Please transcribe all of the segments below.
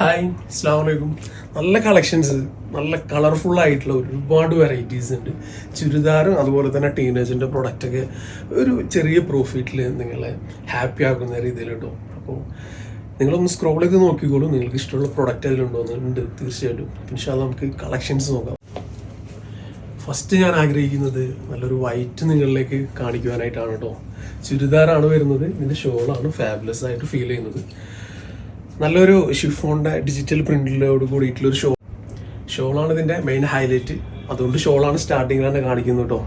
Hi അസ്സാം വലൈക്കും നല്ല കളക്ഷൻസ് നല്ല കളർഫുൾ ആയിട്ടുള്ള ഒരുപാട് വെറൈറ്റീസ് ഉണ്ട്. ചുരിദാറും അതുപോലെ തന്നെ ടീനേജിന്റെ പ്രൊഡക്റ്റൊക്കെ ഒരു ചെറിയ പ്രോഫിറ്റിൽ നിങ്ങളെ ഹാപ്പി ആക്കുന്ന രീതിയിൽ കേട്ടോ അപ്പോൾ നിങ്ങളൊന്ന് സ്ക്രോൾ ചെയ്ത് നോക്കിക്കോളൂ. നിങ്ങൾക്ക് ഇഷ്ടമുള്ള പ്രൊഡക്റ്റ് അതിലുണ്ടോയെന്ന് ഉണ്ട് തീർച്ചയായിട്ടും. പക്ഷേ അത് നമുക്ക് കളക്ഷൻസ് നോക്കാം. ഫസ്റ്റ് ഞാൻ ആഗ്രഹിക്കുന്നത് നല്ലൊരു വൈറ്റ് നിങ്ങളിലേക്ക് കാണിക്കുവാനായിട്ടാണ് കേട്ടോ ചുരിദാറാണ് വരുന്നത്. ഇതിന്റെ ഷോളാണ് ഫാബുലസ് ആയിട്ട് ഫീൽ ചെയ്യുന്നത്. നല്ലൊരു ഷിഫോണിന്റെ ഡിജിറ്റൽ പ്രിന്റിലോട് കൂടിയിട്ടുള്ളൊരു ഷോ ഷോളാണ് ഇതിന്റെ മെയിൻ ഹൈലൈറ്റ് അതുകൊണ്ട് ഷോളാണ് സ്റ്റാർട്ടിങ്ങിൽ തന്നെ കാണിക്കുന്നത് കേട്ടോ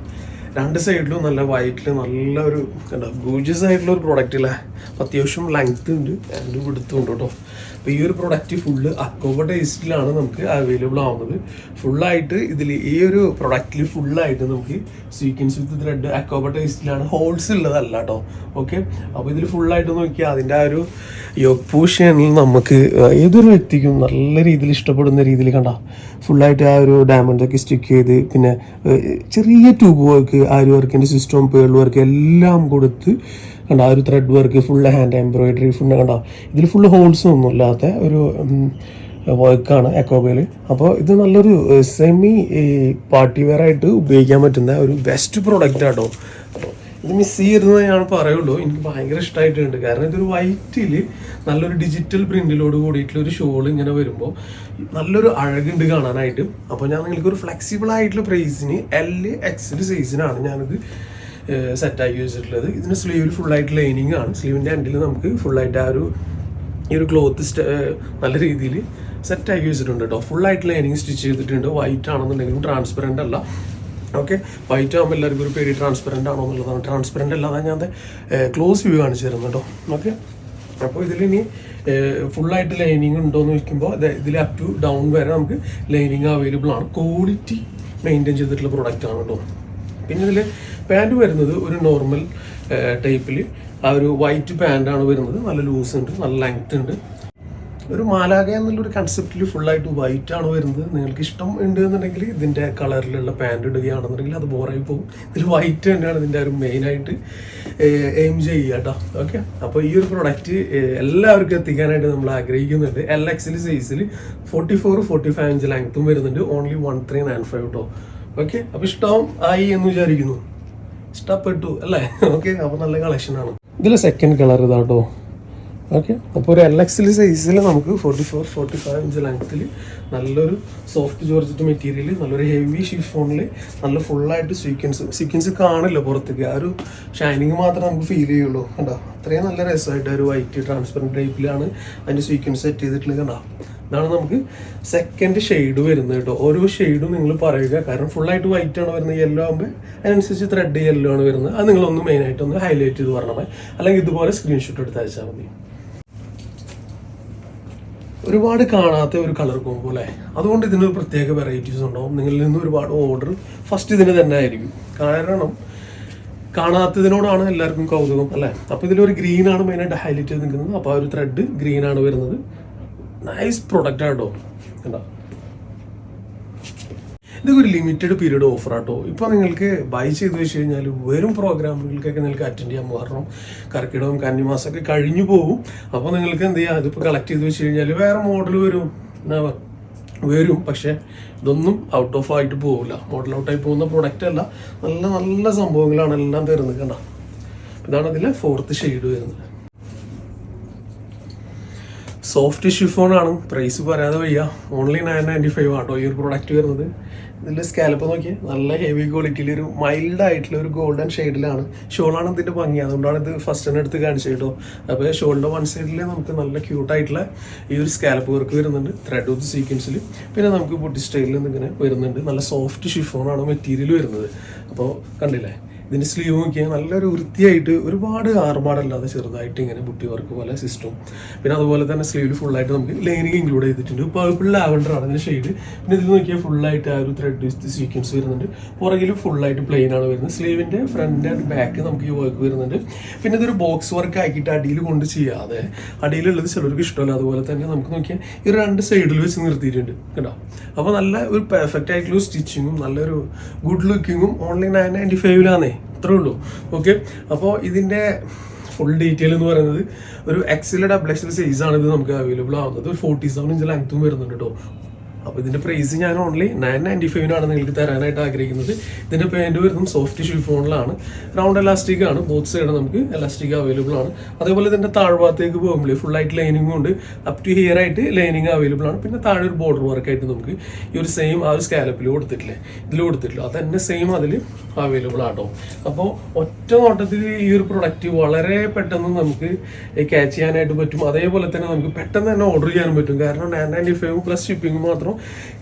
രണ്ട് സൈഡിലും നല്ല വൈറ്റിൽ നല്ലൊരു എന്താ ഗൂജസ് ആയിട്ടുള്ള ഒരു പ്രൊഡക്റ്റ് അല്ലേ അത്യാവശ്യം ലെങ്ത് ഉണ്ട്. ആൻഡ് വിടുത്തും ഉണ്ട് കേട്ടോ. അപ്പോൾ ഈ ഒരു പ്രൊഡക്റ്റ് ഫുള്ള് അക്കോബ ടേസ്റ്റിലാണ് നമുക്ക് അവൈലബിൾ ആവുന്നത്. ഫുള്ളായിട്ട് ഇതിൽ ഈ ഒരു പ്രൊഡക്റ്റിൽ ഫുള്ളായിട്ട് നമുക്ക് സീക്വൻസ് വിത്ത് ത്രെഡ് അക്കോബ ടേസ്റ്റിലാണ് ഹോൾസ് ഉള്ളതല്ല കേട്ടോ. ഓക്കെ അപ്പോൾ ഇതിൽ ഫുള്ളായിട്ട് നോക്കിയാൽ അതിന്റെ ആ ഒരു യോപ്പൂഷനിൽ നമുക്ക് ഏതൊരു വ്യക്തിക്കും നല്ല രീതിയിൽ ഇഷ്ടപ്പെടുന്ന രീതിയിൽ കണ്ട ഫുള്ളായിട്ട് ആ ഒരു ഡയമണ്ട് ഒക്കെ സ്റ്റിക്ക് ചെയ്ത് പിന്നെ ചെറിയ ട്യൂബ് വർക്ക് ആര് വർക്കിന്റെ സിസ്റ്റം പേൾ വർക്ക് എല്ലാം കൊടുത്ത് കണ്ട ആ ഒരു thread work full hand embroidery full കണ്ട ഇതിൽ ഫുൾ ഹോൾസ് ഒന്നും ഇല്ലാത്ത ഒരു വർക്കാണ് എക്കോബയിൽ അപ്പോൾ ഇത് നല്ലൊരു സെമി പാർട്ടി വെയർ ആയിട്ട് ഉപയോഗിക്കാൻ പറ്റുന്ന ഒരു ബെസ്റ്റ് പ്രോഡക്റ്റ് ആട്ടോ. ഇത് മിസ് ചെയ്യരുതെന്ന് ഞാൻ പറയുള്ളൂ. എനിക്ക് ഭയങ്കര ഇഷ്ടമായിട്ടുണ്ട് കാരണം ഇതൊരു വൈറ്റിൽ നല്ലൊരു ഡിജിറ്റൽ പ്രിന്റിലോട് കൂടിയിട്ടുള്ള ഒരു ഷോൾ ഇങ്ങനെ വരുമ്പോൾ നല്ലൊരു അഴകുണ്ട് കാണാനായിട്ട്. അപ്പോൾ ഞാൻ നിങ്ങൾക്ക് ഒരു ഫ്ലെക്സിബിൾ ആയിട്ടുള്ള പ്രൈസിന് എൽ എക്സൽ സൈസിനാണ് ഞാനിത് സെറ്റാക്കി വെച്ചിട്ടുള്ളത്. ഇതിന് സ്ലീവിൽ ഫുള്ളായിട്ട് ലൈനിങ് ആണ്. സ്ലീവിന്റെ എൻഡിൽ നമുക്ക് ഫുള്ളായിട്ട് ആ ഒരു ഈ ഒരു ക്ലോത്ത് നല്ല രീതിയിൽ സെറ്റാക്കി വെച്ചിട്ടുണ്ട് കേട്ടോ ഫുൾ ആയിട്ട് ലൈനിങ് സ്റ്റിച്ച് ചെയ്തിട്ടുണ്ട്. വൈറ്റ് ആണെന്നുണ്ടെങ്കിലും ട്രാൻസ്പെറന്റ് അല്ല. ഓക്കെ വൈറ്റ് ആകുമ്പോൾ എല്ലാവർക്കും ഒരു പേര് ട്രാൻസ്പെറന്റ് ആണോ എന്നുള്ളതാണ്. ട്രാൻസ്പെറന്റ് അല്ലാതെ ഞാൻ ക്ലോസ് വ്യൂ കാണിച്ചു തരുന്നു കേട്ടോ. ഓക്കെ അപ്പോൾ ഇതിലിനി ഫുള്ളായിട്ട് ലൈനിങ് ഉണ്ടോ എന്ന് ചോദിക്കുമ്പോൾ ഇതിൽ അപ് ടു ഡൗൺ വരെ നമുക്ക് ലൈനിങ് അവൈലബിൾ ആണ്. ക്വാളിറ്റി മെയിന്റെയിൻ ചെയ്തിട്ടുള്ള പ്രൊഡക്റ്റ് ആണ് കേട്ടോ. പിന്നെ ഇതിൽ പാന്റ് വരുന്നത് ഒരു നോർമൽ ടൈപ്പിൽ ആ ഒരു വൈറ്റ് പാന്റാണ് വരുന്നത്. നല്ല ലൂസ് ഉണ്ട് നല്ല ലെങ്ത് ഉണ്ട്. ഒരു മാലാക എന്നുള്ളൊരു കൺസെപ്റ്റിൽ ഫുള്ളായിട്ട് വൈറ്റ് ആണ് വരുന്നത്. നിങ്ങൾക്ക് ഇഷ്ടം ഉണ്ട് എന്നുണ്ടെങ്കിൽ ഇതിന്റെ കളറിലുള്ള പാന്റ് ഇടുകയാണെന്നുണ്ടെങ്കിൽ അത് ബോറായി പോകും. ഇതിൽ വൈറ്റ് തന്നെയാണ് ഇതിന്റെ ഒരു മെയിനായിട്ട് എയിം ചെയ്യുക കേട്ടോ ഓക്കെ അപ്പോൾ ഈ ഒരു പ്രൊഡക്റ്റ് എല്ലാവർക്കും എത്തിക്കാനായിട്ട് നമ്മൾ ആഗ്രഹിക്കുന്നുണ്ട്. എൽ എക്സിൽ സൈസിൽ forty four forty five inch ലെങ്ത്തും വരുന്നുണ്ട്. Only one three nine five കേട്ടോ ഓക്കെ അപ്പോൾ ഇഷ്ടം ആയി എന്ന് വിചാരിക്കുന്നു. ഇഷ്ടപ്പെട്ടു അല്ലേ? ഓക്കെ അപ്പോൾ നല്ല കളക്ഷനാണ് ഇതിൽ സെക്കൻഡ് കളർ ഇതാട്ടോ ഓക്കെ അപ്പോൾ ഒരു എൽ എക്സിൽ സൈസിൽ നമുക്ക് forty four forty five inch ലെങ്ത്തിൽ നല്ലൊരു സോഫ്റ്റ് ജോർജറ്റ് മെറ്റീരിയൽ നല്ലൊരു ഹെവി ഷിഫോണിൽ നല്ല ഫുള്ളായിട്ട് സീക്വൻസ് സീക്വൻസ് കാണില്ല പുറത്തേക്ക്. ആ ഒരു ഷൈനിങ് മാത്രമേ നമുക്ക് ഫീൽ ചെയ്യുള്ളൂ. കണ്ടോ? അത്രയും നല്ല രസമായിട്ട് ഒരു വൈറ്റ് ട്രാൻസ്പെറന്റ് ടൈപ്പിലാണ് അതിന്റെ സീക്വൻസ് സെറ്റ് ചെയ്തിട്ടുള്ളത് കണ്ടോ? ഇതാണ് നമുക്ക് സെക്കൻഡ് ഷെയ്ഡ് വരുന്നത് കേട്ടോ. ഓരോ ഷെയ്ഡും നിങ്ങൾ പറയുക. കാരണം ഫുള്ളായിട്ട് വൈറ്റ് ആണ് വരുന്നത് യെല്ലോ ആകുമ്പോൾ അതിനനുസരിച്ച് ത്രെഡ് യെല്ലോ ആണ് വരുന്നത്. അത് നിങ്ങളൊന്ന് മെയിനായിട്ട് ഒന്ന് ഹൈലൈറ്റ് ചെയ്ത് പറഞ്ഞാൽ അല്ലെങ്കിൽ ഇതുപോലെ സ്ക്രീൻഷോട്ട് എടുത്ത് അയച്ചാൽ മതി. ഒരുപാട് കാണാത്ത ഒരു കളർ കോമ്പോ അല്ലേ? അതുകൊണ്ട് ഇതിന് പ്രത്യേക വെറൈറ്റീസ് ഉണ്ടാവും. നിങ്ങളിൽ നിന്ന് ഒരുപാട് ഓർഡർ ഫസ്റ്റ് ഇതിന് തന്നെ ആയിരിക്കും. കാരണം കാണാത്തതിനോടാണ് എല്ലാവർക്കും കൗതുകം അല്ലേ? അപ്പോൾ ഇതിലൊരു ഗ്രീൻ ആണ് മെയിനായിട്ട് ഹൈലൈറ്റ് ചെയ്ത് നിൽക്കുന്നത്. അപ്പോൾ ആ ഒരു ത്രെഡ് ഗ്രീനാണ് വരുന്നത്. നൈസ് പ്രൊഡക്റ്റ് ആട്ടോ കണ്ടോ? ഇതൊക്കെ ഒരു ലിമിറ്റഡ് പീരീഡ് ഓഫർ ആട്ടോ. ഇപ്പോൾ നിങ്ങൾക്ക് ബൈ ചെയ്ത് വെച്ച് കഴിഞ്ഞാൽ വെറും പ്രോഗ്രാമുകൾക്കൊക്കെ നിങ്ങൾക്ക് അറ്റൻഡ് ചെയ്യാൻ കാരണം കർക്കിടകം കന്നിമാസമൊക്കെ കഴിഞ്ഞു പോകും അപ്പോൾ നിങ്ങൾക്ക് എന്ത് ചെയ്യാം? ഇതിപ്പോൾ കളക്ട് ചെയ്ത് വെച്ച് കഴിഞ്ഞാൽ വേറെ മോഡൽ വരും. എന്നാ വരും. പക്ഷേ ഇതൊന്നും ഔട്ട് ഓഫ് ആയിട്ട് പോകില്ല മോഡൽ ഔട്ടായി പോകുന്ന പ്രൊഡക്റ്റ് അല്ല. നല്ല നല്ല സംഭവങ്ങളാണ് എല്ലാം തരുന്നത് കണ്ട. ഇതാണ് അതിലെ ഫോർത്ത് ഷെയ്ഡ് വരുന്നത്. സോഫ്റ്റ് ഷിഫോൺ ആണ്. പ്രൈസ് പറയാതെ വയ്യ. ഓൺലി നയൻ നയന്റി ഫൈവ് ആട്ടോ ഈ ഒരു പ്രൊഡക്റ്റ് വരുന്നത്. ഇതിന്റെ സ്കാലപ്പ് നോക്കിയാൽ നല്ല ഹെവി ക്വാളിറ്റിയിൽ ഒരു മൈൽഡ് ആയിട്ടുള്ള ഒരു ഗോൾഡൻ ഷെയ്ഡിലാണ് ഷോളാണ് ഇതിന്റെ ഭംഗി. അതുകൊണ്ടാണ് ഇത് ഫസ്റ്റ് തന്നെ എടുത്ത് കാണിച്ചത് കേട്ടോ. അപ്പോൾ ഷോളിന്റെ വൺ സൈഡിൽ നമുക്ക് നല്ല ക്യൂട്ടായിട്ടുള്ള ഈ ഒരു സ്കാലപ്പ് വർക്ക് വരുന്നുണ്ട് ത്രെഡ് വിത്ത് സീക്വൻസിൽ പിന്നെ നമുക്ക് ബുട്ടി സ്റ്റൈലിൽ നിന്ന് ഇങ്ങനെ വരുന്നുണ്ട്. നല്ല സോഫ്റ്റ് ഷിഫോണാണ് മെറ്റീരിയൽ വരുന്നത്. അപ്പോൾ കണ്ടില്ലേ? ഇതിന്റെ നോക്കിയാൽ നല്ലൊരു വൃത്തിയായിട്ട് ഒരുപാട് ആർമാടല്ലാതെ ചെറുതായിട്ട് ഇങ്ങനെ ബുട്ടി വർക്ക് പോലെ സിസ്റ്റം പിന്നെ അതുപോലെ തന്നെ സ്ലീവിൽ ഫുള്ളായിട്ട് നമുക്ക് ലൈനിങ് ഇൻക്ലൂഡ് ചെയ്തിട്ടുണ്ട്. പേർപ്പിൾ ലാവൻഡർ ആണ് ഇതിന്റെ ഷെയ്ഡ് പിന്നെ ഇതിൽ നോക്കിയാൽ ഫുള്ളായിട്ട് ആ ഒരു ത്രെഡ് സീക്വൻസ് വരുന്നുണ്ട്. പുറകിൽ ഫുള്ളായിട്ട് പ്ലെയിൻ ആണ് വരുന്നത്. സ്ലീവിന്റെ ഫ്രണ്ട് ആൻഡ് ബാക്ക് നമുക്ക് ഈ വർക്ക് വരുന്നുണ്ട്. പിന്നെ ഇതൊരു ബോക്സ് വർക്ക് ആക്കിയിട്ട് അടിയിൽ കൊണ്ട് ചെയ്യാതെ അടിയിലുള്ളത് ചിലർക്ക് ഇഷ്ടമല്ല. അതുപോലെ തന്നെ നമുക്ക് നോക്കിയാൽ ഈ രണ്ട് സൈഡിൽ വെച്ച് നിർത്തിയിട്ടുണ്ട്. കേട്ടോ അപ്പോൾ നല്ല ഒരു പെർഫെക്റ്റ് ആയിട്ടുള്ള സ്റ്റിച്ചിങ്ങും നല്ലൊരു ഗുഡ് ലുക്കിങ്ങും ഓൺലൈൻ നയൻ നയന്റി ഫൈവിലാണേ അത്രേ ഉള്ളൂ. ഓക്കെ അപ്പോൾ ഇതിന്റെ ഫുൾ ഡീറ്റെയിൽ എന്ന് പറയുന്നത് ഒരു എക്സിലെ ഡബിൾ സൈസ് ആണ് ഇത് നമുക്ക് അവൈലബിൾ ആവുന്നത്. ഒരു ഫോർട്ടി സെവൻ ഇഞ്ച് ലെങ്ത്തും വരുന്നുണ്ട് കേട്ടോ അപ്പോൾ ഇതിന്റെ പ്രൈസ് ഞാൻ ഓൺലി നയൻ നയന്റി ഫൈവിനാണ് നിങ്ങൾക്ക് തരാനായിട്ട് ആഗ്രഹിക്കുന്നത്. ഇതിന്റെ പാന്റ് വരുന്നത് സോഫ്റ്റ് ഷിഫോണിലാണ് റൗണ്ട് എലാസ്റ്റിക് ആണ്. ബോത്ത് സൈഡ് നമുക്ക് എലാസ്റ്റിക് അവൈലബിൾ ആണ്. അതേപോലെ ഇതിന്റെ താഴ്ഭാഗത്തേക്ക് പോകുമ്പോൾ ഫുൾ ആയിട്ട് ലൈനിങ് ഉണ്ട്. അപ് ടു ഹിയർ ആയിട്ട് ലൈനിങ് അവൈലബിൾ ആണ്. പിന്നെ താഴെ ഒരു ബോർഡർ വർക്ക് ആയിട്ട് നമുക്ക് ഈ ഒരു സെയിം ആ ഒരു സ്കാലപ്പിൽ കൊടുത്തിട്ടില്ലേ? ഇതിൽ കൊടുത്തിട്ടില്ല? അത് തന്നെ സെയിം അതിൽ അവൈലബിൾ ആട്ടോ. അപ്പോൾ ഒറ്റ നോട്ടത്തിൽ ഈ ഒരു പ്രൊഡക്റ്റ് വളരെ പെട്ടെന്ന് നമുക്ക് ക്യാച്ച് ചെയ്യാനായിട്ട് പറ്റും. അതേപോലെ തന്നെ നമുക്ക് പെട്ടെന്ന് തന്നെ ഓർഡർ ചെയ്യാനും പറ്റും. കാരണം nine ninety five plus shipping മാത്രം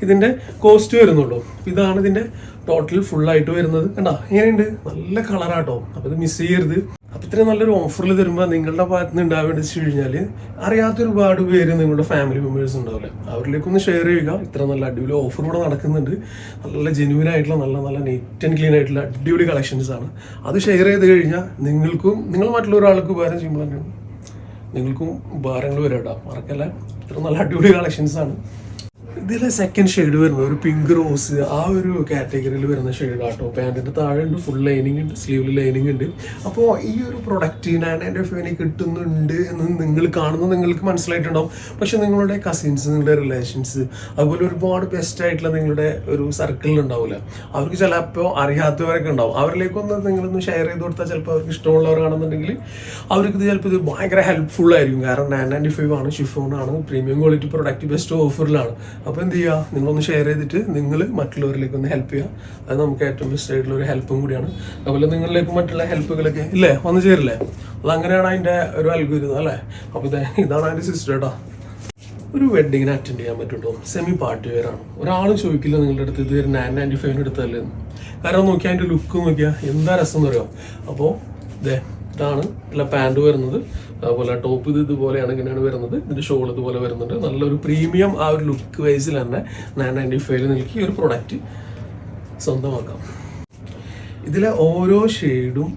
ഇതിന്റെ കോസ്റ്റ് വരുന്നുള്ളൂ. ഇതാണ് ഇതിന്റെ ടോട്ടൽ ഫുൾ ആയിട്ട് വരുന്നത്. കണ്ടാ എങ്ങനെയുണ്ട്? നല്ല കളറാട്ടോ അപ്പൊ ഇത് മിസ് ചെയ്യരുത്. അപ്പൊ ഇത്രയും നല്ലൊരു ഓഫറിൽ തരുമ്പോൾ നിങ്ങളുടെ ഭാഗത്ത് നിന്ന് ഉണ്ടാവേണ്ടത് വെച്ച് കഴിഞ്ഞാൽ അറിയാത്ത ഒരുപാട് പേര് നിങ്ങളുടെ ഫാമിലി മെമ്പേഴ്സ് ഉണ്ടാവില്ലേ. അവരിലേക്കൊന്ന് ഷെയർ ചെയ്യുക. ഇത്ര നല്ല അടിപൊളി ഓഫർ കൂടെ നടക്കുന്നുണ്ട്. നല്ല ജെന്യൂൻ ആയിട്ടുള്ള നല്ല നല്ല നീറ്റ് ആൻഡ് ക്ലീൻ ആയിട്ടുള്ള അടിപൊളി കളക്ഷൻസ് ആണ്. അത് ഷെയർ ചെയ്ത് കഴിഞ്ഞാൽ നിങ്ങൾക്കും നിങ്ങൾ മറ്റുള്ള ഒരാൾക്ക് ഉപകാരം ചെയ്യുമ്പോൾ തന്നെയാണ് നിങ്ങൾക്കും ഉപകാരങ്ങൾ വരും മറക്കല്ല? ഇത്ര നല്ല അടിപൊളി കളക്ഷൻസ് ആണ്. ഇതിലെ സെക്കൻഡ് ഷെയ്ഡ് വരുന്നത് ഒരു പിങ്ക് റോസ് ആ ഒരു കാറ്റഗറിയിൽ വരുന്ന ഷെയ്ഡ് ആട്ടോ പാന്റിന്റെ താഴെ ഉണ്ട് ഫുൾ ലൈനിങ് ഉണ്ട് സ്ലീവിൽ ലൈനിങ് ഉണ്ട്. അപ്പോൾ ഈ ഒരു പ്രൊഡക്റ്റ് ഞാൻ എന്റെ ഫാനി കിട്ടുന്നുണ്ട് എന്ന് നിങ്ങൾ കാണുന്നത് നിങ്ങൾക്ക് മനസ്സിലായിട്ടുണ്ടാവും. പക്ഷെ നിങ്ങളുടെ കസിൻസ് നിങ്ങളുടെ റിലേഷൻസ് അതുപോലെ ഒരുപാട് ബെസ്റ്റ് ആയിട്ടുള്ള നിങ്ങളുടെ ഒരു സർക്കിളിൽ ഉണ്ടാവില്ല അവർക്ക് ചിലപ്പോൾ അറിയാത്തവരൊക്കെ ഉണ്ടാവും. അവരിലേക്കൊന്ന് നിങ്ങളൊന്ന് ഷെയർ ചെയ്ത് കൊടുത്താൽ ചിലപ്പോൾ അവർക്ക് ഇഷ്ടമുള്ളവരാണെന്നുണ്ടെങ്കിൽ അവർക്ക് ഇത് ചിലപ്പോൾ ഇത് ഭയങ്കര ഹെൽപ്ഫുൾ ആയിരിക്കും. കാരണം നയൻ നയന്റി ഫൈവ് ആണ് ഷിഫോൺ ആണ് പ്രീമിയം ക്വാളിറ്റി പ്രൊഡക്റ്റ് ബെസ്റ്റ് ഓഫറിലാണ് അപ്പോൾ എന്ത് ചെയ്യുക നിങ്ങളൊന്ന് ഷെയർ ചെയ്തിട്ട് നിങ്ങൾ മറ്റുള്ളവരിലേക്ക് ഒന്ന് ഹെൽപ്പ് ചെയ്യുക അത് നമുക്ക് ഏറ്റവും ബെസ്റ്റ് ആയിട്ടുള്ള ഒരു ഹെൽപ്പും കൂടിയാണ്. അതുപോലെ നിങ്ങളിലേക്ക് മറ്റുള്ള ഹെൽപ്പുകളൊക്കെ ഇല്ലേ? വന്നു ചേരില്ലേ? അത് അങ്ങനെയാണ് അതിന്റെ ഒരു അൽഗുരുതം അല്ലേ? അപ്പോൾ ഇത് ഇതാണ് അതിന്റെ സിസ്റ്റർ കേട്ടോ ഒരു വെഡിങ്ങിന് അറ്റൻഡ് ചെയ്യാൻ പറ്റുള്ളൂ സെമി പാർട്ടി വെയറാണ് ഒരാൾ ചോദിക്കില്ല നിങ്ങളുടെ അടുത്ത് ഇത് നയൻ നയന്റി ഫൈവിന് എടുത്തതല്ലേ. കാരണം നോക്കിയാൽ അതിന്റെ ലുക്ക് നോക്കിയാൽ എന്താ രസം എന്ന് പറയുമോ അപ്പോൾ ഇതേ ഇതാണ് അല്ല പാന്റ് വരുന്നത്. അതുപോലെ ടോപ്പ് ഇത് ഇതുപോലെയാണ് ഇങ്ങനെയാണ് വരുന്നത്. ഇതിന്റെ ഷോൾ ഇതുപോലെ വരുന്നുണ്ട്. നല്ലൊരു പ്രീമിയം ആ ഒരു ലുക്ക് വൈസിൽ തന്നെ നയൻ നയന്റി ഫൈവിൽ നിൽക്കി ഒരു പ്രൊഡക്റ്റ് സ്വന്തമാക്കാം. ഇതിലെ ഓരോ ഷെയ്ഡും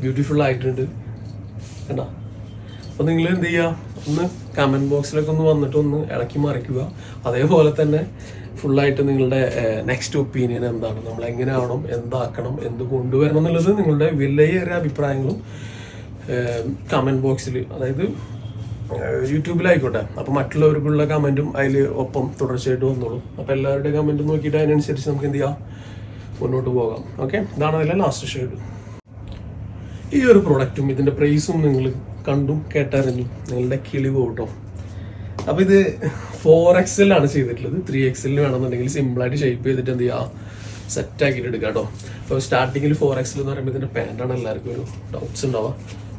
ബ്യൂട്ടിഫുൾ ആയിട്ടുണ്ട്. കേട്ടോ അപ്പോൾ നിങ്ങൾ എന്ത് ചെയ്യുക? ഒന്ന് കമന്റ് ബോക്സിലൊക്കെ ഒന്ന് വന്നിട്ട് ഒന്ന് ഇളക്കി മറിക്കുക. അതേപോലെ തന്നെ ഫുള്ളായിട്ട് നിങ്ങളുടെ നെക്സ്റ്റ് ഒപ്പീനിയൻ എന്താണ്? നമ്മൾ എങ്ങനെ ആവണം? എന്താക്കണം? എന്ത് കൊണ്ടുവരണം എന്നുള്ളത് നിങ്ങളുടെ വിലയേറിയ അഭിപ്രായങ്ങളും കമന്റ് ബോക്സിൽ അതായത് യൂട്യൂബിലായിക്കോട്ടെ അപ്പോൾ മറ്റുള്ളവർക്കുള്ള കമന്റും അതിൽ ഒപ്പം തുടർച്ചയായിട്ട് വന്നോളും. അപ്പോൾ എല്ലാവരുടെയും കമന്റും നോക്കിയിട്ട് അതിനനുസരിച്ച് നമുക്ക് എന്ത് ചെയ്യാം? മുന്നോട്ട് പോകാം. ഓക്കെ ഇതാണ് അതിലെ ലാസ്റ്റ് ഷെയ്ഡ് ഈ ഒരു പ്രൊഡക്റ്റും ഇതിന്റെ പ്രൈസും നിങ്ങൾ കണ്ടും കേട്ടറിഞ്ഞു നിങ്ങളുടെ കിളിവ് പോകട്ടോ അപ്പൊ ഇത് ഫോർ എക്സലാണ് ചെയ്തിട്ടുള്ളത്. ത്രീ എക്സലിന് വേണമെന്നുണ്ടെങ്കിൽ സിമ്പിൾ ആയിട്ട് ഷേപ്പ് ചെയ്തിട്ട് എന്ത് ചെയ്യാം? സെറ്റ് ആക്കിയിട്ട് എടുക്കാം കേട്ടോ അപ്പോൾ സ്റ്റാർട്ടിങ്ങിൽ ഫോർ എക്സൽ എന്ന് പറയുമ്പോൾ ഇതിന്റെ പാന്റാണ് എല്ലാവർക്കും ഒരു ഡൗട്ട്സ് ഉണ്ടാവുക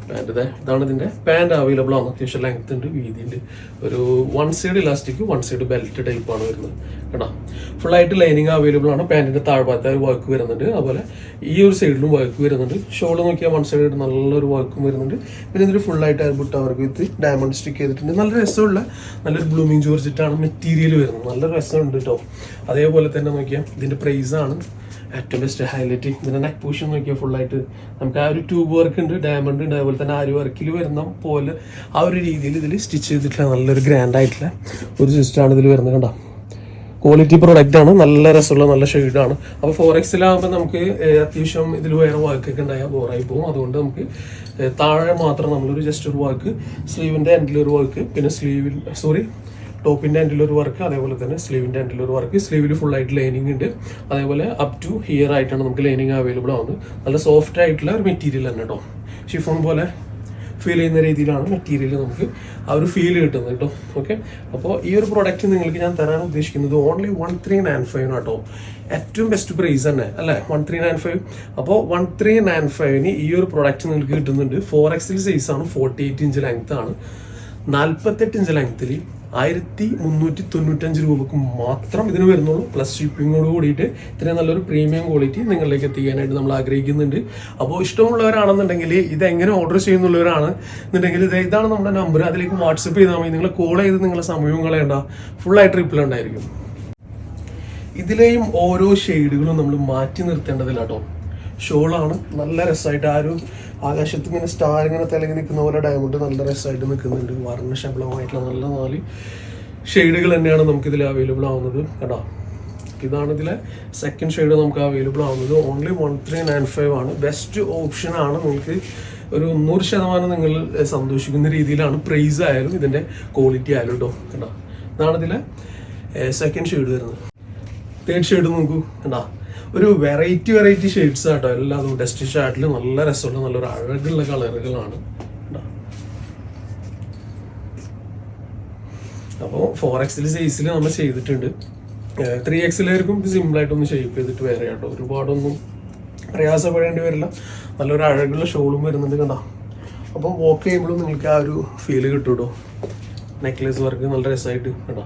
പാന്റ് ഇതേ. ഇതാണ് ഇതിന്റെ പാന്റ് അവൈലബിൾ ആണ്. അത്യാവശ്യം ലെങ്ത് ഉണ്ട് വീതിയുണ്ട്. ഒരു one side elastic one side belt type ആണ് വരുന്നത്. കേട്ടോ ഫുൾ ആയിട്ട് ലൈനിങ് അവൈലബിൾ ആണ്. പാന്റിന്റെ താഴ്ഭാഗത്ത് ഒരു വർക്ക് വരുന്നുണ്ട്. അതുപോലെ ഈ ഒരു സൈഡിലും വർക്ക് വരുന്നുണ്ട്. ഷോൾ നോക്കിയാൽ വൺ സൈഡ് നല്ലൊരു വർക്കും വരുന്നുണ്ട്. പിന്നെ ഇതിൽ ഫുൾ ആയിട്ട് അയൽബുട്ട് അവർക്ക് വിത്ത് ഡയമണ്ട് സ്റ്റിക്ക് ചെയ്തിട്ടുണ്ട്. നല്ല രസമുള്ള നല്ലൊരു ബ്ലൂമിങ് ജോർജിറ്റാണ് മെറ്റീരിയൽ വരുന്നത്. നല്ല രസമുണ്ട് കേട്ടോ അതേപോലെ തന്നെ നോക്കിയാൽ ഇതിന്റെ പ്രൈസാണ് ഏറ്റവും ബെസ്റ്റ് ഹൈലൈറ്റ് ഇതിന്റെ നെക്ക് പോഷൻ നോക്കിയാൽ ഫുള്ളായിട്ട് നമുക്ക് ആ ഒരു ട്യൂബ് വർക്ക് ഉണ്ട് ഡയമണ്ട് ഉണ്ട് അതുപോലെ തന്നെ ആ വർക്കിൽ വരുന്ന പോലെ ആ ഒരു രീതിയിൽ ഇതിൽ സ്റ്റിച്ച് ചെയ്തിട്ടുള്ള നല്ലൊരു ഗ്രാൻഡ് ആയിട്ടുള്ള ഒരു സിസ്റ്റമാണ് ഇതിൽ വരുന്നത് കണ്ടോ? ക്വാളിറ്റി പ്രൊഡക്റ്റ് ആണ് നല്ല രസമുള്ള നല്ല ഷെയ്ഡാണ് അപ്പോൾ ഫോർ എക്സിലാകുമ്പോൾ നമുക്ക് അത്യാവശ്യം ഇതിൽ വേറെ വർക്കൊക്കെ ഉണ്ടായാൽ ബോറായി പോകും. അതുകൊണ്ട് നമുക്ക് താഴെ മാത്രം നമ്മളൊരു ജസ്റ്റ് ഒരു വർക്ക് സ്ലീവിന്റെ എൻഡിലൊരു വർക്ക് പിന്നെ സ്ലീവിൽ സോറി ആൻഡിൽ ഒരു വർക്ക് അതേപോലെ തന്നെ ആൻഡിൽ ഒരു വർക്ക് സ്ലീവിൽ ഫുൾ ആയിട്ട് ലൈനിങ് ഉണ്ട്. അതേപോലെ അപ് ടു ഹിയർ ആയിട്ടാണ് നമുക്ക് ലൈനിങ് അവൈലബിൾ ആവുന്നത്. നല്ല സോഫ്റ്റ് ആയിട്ടുള്ള ഒരു മെറ്റീരിയൽ തന്നെ കേട്ടോ ഷിഫോൺ പോലെ ഫീൽ ചെയ്യുന്ന രീതിയിലാണ് മെറ്റീരിയൽ നമുക്ക് ആ ഒരു ഫീൽ കിട്ടുന്നത് കേട്ടോ ഓക്കെ അപ്പോൾ ഈ ഒരു പ്രോഡക്റ്റ് നിങ്ങൾക്ക് ഞാൻ തരാൻ ഉദ്ദേശിക്കുന്നത് only one three nine five കേട്ടോ ഏറ്റവും ബെസ്റ്റ് പ്രൈസ് തന്നെ അല്ലേ? വൺ ത്രീ നയൻ ഫൈവ് അപ്പോൾ വൺ ത്രീ നയൻ ഫൈവിന് ഈ ഒരു പ്രോഡക്റ്റ് നിങ്ങൾക്ക് കിട്ടുന്നുണ്ട്. ഫോർ എക്സിൽ സൈസ് ആണ് ഫോർട്ടി എയ്റ്റ് ഇഞ്ച് ലെങ്ത് ആണ്. നാൽപ്പത്തെട്ട് ഇഞ്ച് ലെങ്ത്തിൽ ആയിരത്തി മുന്നൂറ്റി തൊണ്ണൂറ്റഞ്ച് രൂപക്ക് മാത്രം ഇതിന് വരുന്നുള്ളൂ. പ്ലസ് ഷിപ്പിങ്ങോട് കൂടിയിട്ട് ഇത്രയും നല്ലൊരു പ്രീമിയം ക്വാളിറ്റി നിങ്ങളിലേക്ക് എത്തിക്കാനായിട്ട് നമ്മൾ ആഗ്രഹിക്കുന്നുണ്ട്. അപ്പോൾ ഇഷ്ടമുള്ളവരാണെന്നുണ്ടെങ്കിൽ ഇത് എങ്ങനെ ഓർഡർ ചെയ്യുന്നുള്ളവരാണ്. എന്നുണ്ടെങ്കിൽ ഇത് ഇതാണ് നമ്മുടെ നമ്പർ അതിലേക്ക് വാട്സപ്പ് ചെയ്താൽ മതി. നിങ്ങൾ കോൾ ചെയ്ത് നിങ്ങളുടെ സമയവും കളയണ്ട. ഫുള്ളായിട്ട് റിപ്ലൈ ഉണ്ടായിരിക്കും. ഇതിലെയും ഓരോ ഷെയ്ഡുകളും നമ്മൾ മാറ്റി നിർത്തേണ്ടതില്ല കേട്ടോ. ഷോളാണ്. നല്ല രസമായിട്ട് ആ ഒരു ആകാശത്ത് ഇങ്ങനെ സ്റ്റാർ ഇങ്ങനെ തിളങ്ങി നിൽക്കുന്ന പോലെ ഡയമണ്ട് നല്ല രസമായിട്ട് നിൽക്കുന്നുണ്ട്. വർണ ശബളമായിട്ടുള്ള നല്ല നാല് ഷെയ്ഡുകൾ തന്നെയാണ് നമുക്കിതിൽ അവൈലബിൾ ആവുന്നത്. കേട്ടോ ഇതാണ് ഇതിലെ സെക്കൻഡ് ഷെയ്ഡ് നമുക്ക് അവൈലബിൾ ആവുന്നത്. Only one three nine five ആണ്. ബെസ്റ്റ് ഓപ്ഷൻ ആണ് നിങ്ങൾക്ക് ഒരു നൂറ് ശതമാനം നിങ്ങൾ സന്തോഷിക്കുന്ന രീതിയിലാണ് പ്രൈസ് ആയാലും ഇതിന്റെ ക്വാളിറ്റി ആയാലും കേട്ടോ കണ്ടോ? ഇതാണ് ഇതിലെ സെക്കൻഡ് ഷെയ്ഡ് വരുന്നത്. തേർഡ് ഷെയ്ഡ് നോക്കൂ. കണ്ടാ? ഒരു വെറൈറ്റി വെറൈറ്റി ഷെയ്ഡ്സ് ആട്ടോ എല്ലാതും ഡസ്റ്റ് ഷാർട്ടിൽ നല്ല രസമുള്ള നല്ലൊരു അഴകുള്ള കളറുകളാണ്. അപ്പോൾ ഫോർ എക്സിൽ സൈസിൽ നമ്മൾ ചെയ്തിട്ടുണ്ട്. ത്രീ എക്സിലായിരിക്കും സിമ്പിളായിട്ടൊന്ന് ഷേപ്പ് ചെയ്തിട്ട് വേറെ കേട്ടോ ഒരുപാടൊന്നും പ്രയാസപ്പെടേണ്ടി വരില്ല. നല്ലൊരു അഴകുള്ള ഷോളും വരുന്നുണ്ട് കണ്ടോ? അപ്പം വോക്ക് ചെയ്യുമ്പോഴും നിങ്ങൾക്ക് ആ ഒരു ഫീൽ കേട്ടോ നെക്ലേസ് വർക്ക് നല്ല രസമായിട്ട് കേട്ടോ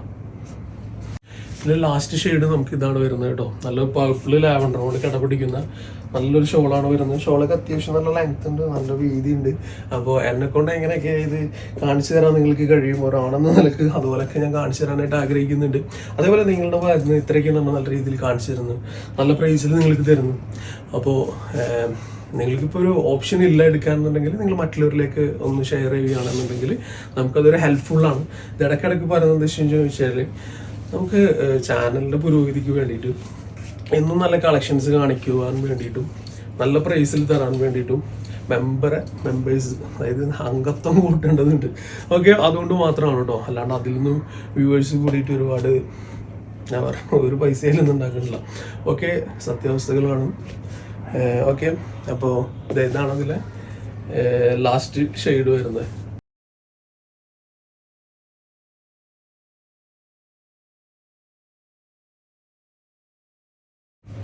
ഇതിൽ ലാസ്റ്റ് ഷെയ്ഡ് നമുക്ക് ഇതാണ് വരുന്നത് കേട്ടോ. നല്ല പർപ്പിൾ ലാവണ്ടർ കൊണ്ട് കിടപിടിക്കുന്ന നല്ലൊരു ഷോളാണ് വരുന്നത്. ഷോളൊക്കെ അത്യാവശ്യം നല്ല ലെങ്ത് ഉണ്ട് നല്ല വീതി ഉണ്ട്. അപ്പോൾ എന്നെ കൊണ്ട് എങ്ങനെയൊക്കെ ഇത് കാണിച്ചു തരാൻ നിങ്ങൾക്ക് കഴിയും? ഒരാണെന്ന നിലയ്ക്ക് അതുപോലൊക്കെ ഞാൻ കാണിച്ചു തരാനായിട്ട് ആഗ്രഹിക്കുന്നുണ്ട്. അതേപോലെ നിങ്ങളുടെ ഭാഗത്ത് ഇത്രയൊക്കെ നമ്മൾ നല്ല രീതിയിൽ കാണിച്ചു തരുന്നു നല്ല പ്രൈസിൽ നിങ്ങൾക്ക് തരുന്നു. അപ്പോൾ നിങ്ങൾക്കിപ്പോൾ ഒരു ഓപ്ഷൻ ഇല്ല എടുക്കാന്നുണ്ടെങ്കിൽ നിങ്ങൾ മറ്റുള്ളവരിലേക്ക് ഒന്ന് ഷെയർ ചെയ്യുകയാണെന്നുണ്ടെങ്കിൽ നമുക്കതൊരു ഹെൽപ്ഫുള്ളാണ് ഇത് ഇടയ്ക്കിടയ്ക്ക് പറയുന്നത് എന്താ വെച്ച് ചോദിച്ചാൽ നമുക്ക് ചാനലിന്റെ പുരോഗതിക്ക് വേണ്ടിയിട്ട് എന്നും നല്ല കളക്ഷൻസ് കാണിക്കുവാൻ വേണ്ടിയിട്ടും നല്ല പ്രൈസിൽ തരാൻ വേണ്ടിയിട്ടും മെമ്പറെ മെമ്പേഴ്സ് അതായത് അംഗത്വം കൂട്ടേണ്ടതുണ്ട്. ഓക്കെ അതുകൊണ്ട് മാത്രമാണ് കേട്ടോ. അല്ലാണ്ട് അതിൽ നിന്നും വ്യൂവേഴ്സ് കൂടിയിട്ട് ഒരുപാട് ഞാൻ പറഞ്ഞു ഒരു പൈസയിലൊന്നും ഉണ്ടാക്കുന്നില്ല ഓക്കെ സത്യാവസ്ഥകളാണ്. ഓക്കെ അപ്പോൾ ഇതാണ് അതിലെ ലാസ്റ്റ് ഷെയ്ഡ് വരുന്നത്.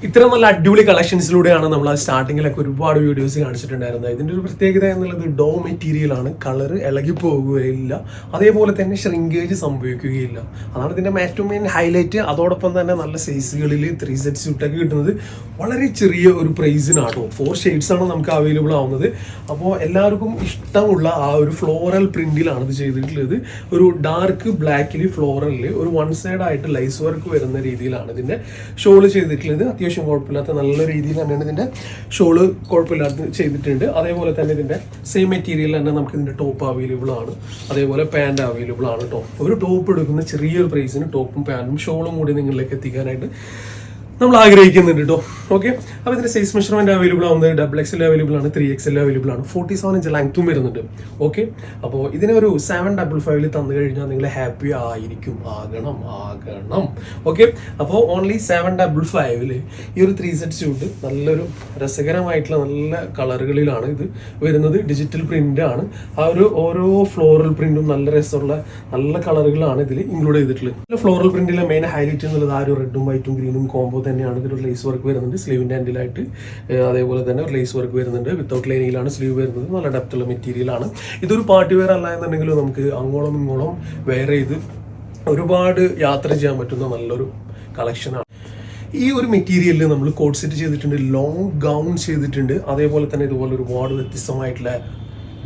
ഇത്തരം നല്ല അടിപൊളി കളക്ഷൻസിലൂടെയാണ് നമ്മൾ സ്റ്റാർട്ടിങ്ങിലൊക്കെ ഒരുപാട് വീഡിയോസ് കാണിച്ചിട്ടുണ്ടായിരുന്നത്. ഇതിന്റെ ഒരു പ്രത്യേകത എന്നുള്ളത് ഡോ മെറ്റീരിയൽ ആണ്. കളർ ഇളകി പോകുകയില്ല. അതേപോലെ തന്നെ ഷ്രിങ്കേജ് സംഭവിക്കുകയില്ല. അതാണ് ഇതിന്റെ ഏറ്റവും മെയിൻ ഹൈലൈറ്റ് അതോടൊപ്പം തന്നെ നല്ല സൈസുകളിൽ ത്രീ സെറ്റ് സ്യൂട്ടൊക്കെ കിട്ടുന്നത് വളരെ ചെറിയ ഒരു പ്രൈസിനാട്ടോ ഫോർ ഷെയ്ഡ്സ് ആണ് നമുക്ക് അവൈലബിൾ ആവുന്നത്. അപ്പോൾ എല്ലാവർക്കും ഇഷ്ടമുള്ള ആ ഒരു ഫ്ലോറൽ പ്രിന്റിലാണ് ഇത് ചെയ്തിട്ടുള്ളത്. ഒരു ഡാർക്ക് ബ്ലാക്കിൽ ഫ്ലോറലിൽ ഒരു വൺ സൈഡ് ആയിട്ട് ലൈസ് വർക്ക് വരുന്ന രീതിയിലാണ് ഇതിന്റെ ഷോൾ ചെയ്തിട്ടുള്ളത്. അത്യാവശ്യം കുഴപ്പമില്ലാത്ത നല്ല രീതിയിൽ തന്നെയാണ് ഇതിന്റെ ഷോൾ കുഴപ്പമില്ലാത്ത ചെയ്തിട്ടുണ്ട്. അതേപോലെ തന്നെ ഇതിന്റെ സെയിം മെറ്റീരിയൽ തന്നെ നമുക്ക് ഇതിന്റെ ടോപ്പ് അവൈലബിൾ ആണ്. അതേപോലെ പാന്റ് അവൈലബിൾ ആണ് കേട്ടോ ഒരു ടോപ്പ് എടുക്കുന്ന ചെറിയൊരു പ്രൈസിന് ടോപ്പും പാന്റും ഷോളും കൂടി നിങ്ങളിലേക്ക് എത്തിക്കാനായിട്ട് നമ്മൾ ആഗ്രഹിക്കുന്നുണ്ട് കേട്ടോ ഓക്കെ അപ്പോൾ ഇതിന്റെ സൈസ് മെഷർമെന്റ് അവൈലബിൾ ആവുന്നത് ഡബിൾ എക്സ് അവൈലബിൾ ആണ് ത്രീ എക്സ് അവൈലബിൾ ആണ്. ഫോർട്ടി സെവൻ ഇഞ്ച് ലെങ്ത്തും വരുന്നുണ്ട്. ഓക്കെ അപ്പോൾ ഇതിനെ ഒരു സെവൻ ഡബിൾ ഫൈവിൽ തന്നു കഴിഞ്ഞാൽ നിങ്ങൾ ഹാപ്പി ആയിരിക്കും. ആകണം ആകണം. ഓക്കെ അപ്പോൾ ഓൺലി സെവൻ ഡബിൾ ഫൈവിൽ ഈ ഒരു ത്രീ സെറ്റ് സ്യൂട്ട് നല്ലൊരു രസകരമായിട്ടുള്ള നല്ല കളറുകളിലാണ് ഇത് വരുന്നത്. ഡിജിറ്റൽ പ്രിന്റ് ആണ്. ആ ഒരു ഓരോ ഫ്ലോറൽ പ്രിന്റും നല്ല രസമുള്ള നല്ല കളറുകളാണ് ഇതിൽ ഇൻക്ലൂഡ് ചെയ്തിട്ടുള്ളത്. ഫ്ലോറൽ പ്രിന്റിലെ മെയിൻ ഹൈലൈറ്റ് എന്നുള്ളത് ആ ഒരു റെഡും വൈറ്റും ഗ്രീനും കോംബോ തന്നെയാണ് ഇതിൽ ലേസ് വർക്ക് വരുന്നുണ്ട്. സ്ലീവിന്റെ ആൻഡിലായിട്ട് അതേപോലെ തന്നെ ഒരു ലേസ് വർക്ക് വരുന്നുണ്ട്. വിത്തൗട്ട് ലൈനിങ്ങിലാണ് സ്ലീവ് വരുന്നത്. നല്ല ഡെപ്തുള്ള മെറ്റീരിയൽ ആണ്. ഇതൊരു പാർട്ടി വെയർ അല്ല എന്നുണ്ടെങ്കിൽ നമുക്ക് അങ്ങോളം ഇങ്ങോളം വെയർ ചെയ്ത് ഒരുപാട് യാത്ര ചെയ്യാൻ പറ്റുന്ന നല്ലൊരു കളക്ഷനാണ് ഈ ഒരു മെറ്റീരിയലിൽ നമ്മൾ കോട്ട് സെറ്റ് ചെയ്തിട്ടുണ്ട് ലോങ് ഗൗൺ ചെയ്തിട്ടുണ്ട്. അതേപോലെ തന്നെ ഇതുപോലെ ഒരുപാട് വ്യത്യസ്തമായിട്ടുള്ള